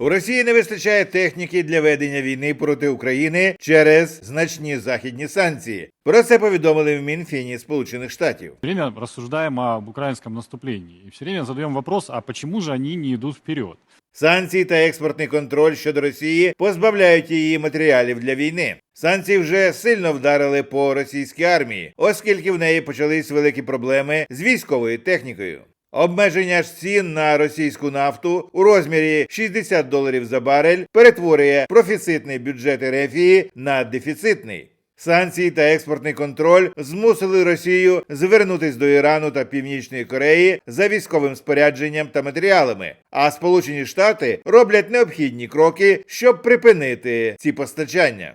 У Росії не вистачає техніки для ведення війни проти України через значні західні санкції. Про це повідомили в Мінфіні Сполучених Штатів. Все время рассуждаем об украинском наступлении. И все время задаем вопрос, а почему же они не идут вперед? Санкції та експортний контроль щодо Росії позбавляють її матеріалів для війни. Санкції вже сильно вдарили по російській армії, оскільки в неї почались великі проблеми з військовою технікою. Обмеження ж цін на російську нафту у розмірі 60 доларів за барель перетворює профіцитний бюджет Ерефії на дефіцитний. Санкції та експортний контроль змусили Росію звернутись до Ірану та Північної Кореї за військовим спорядженням та матеріалами. А Сполучені Штати роблять необхідні кроки, щоб припинити ці постачання.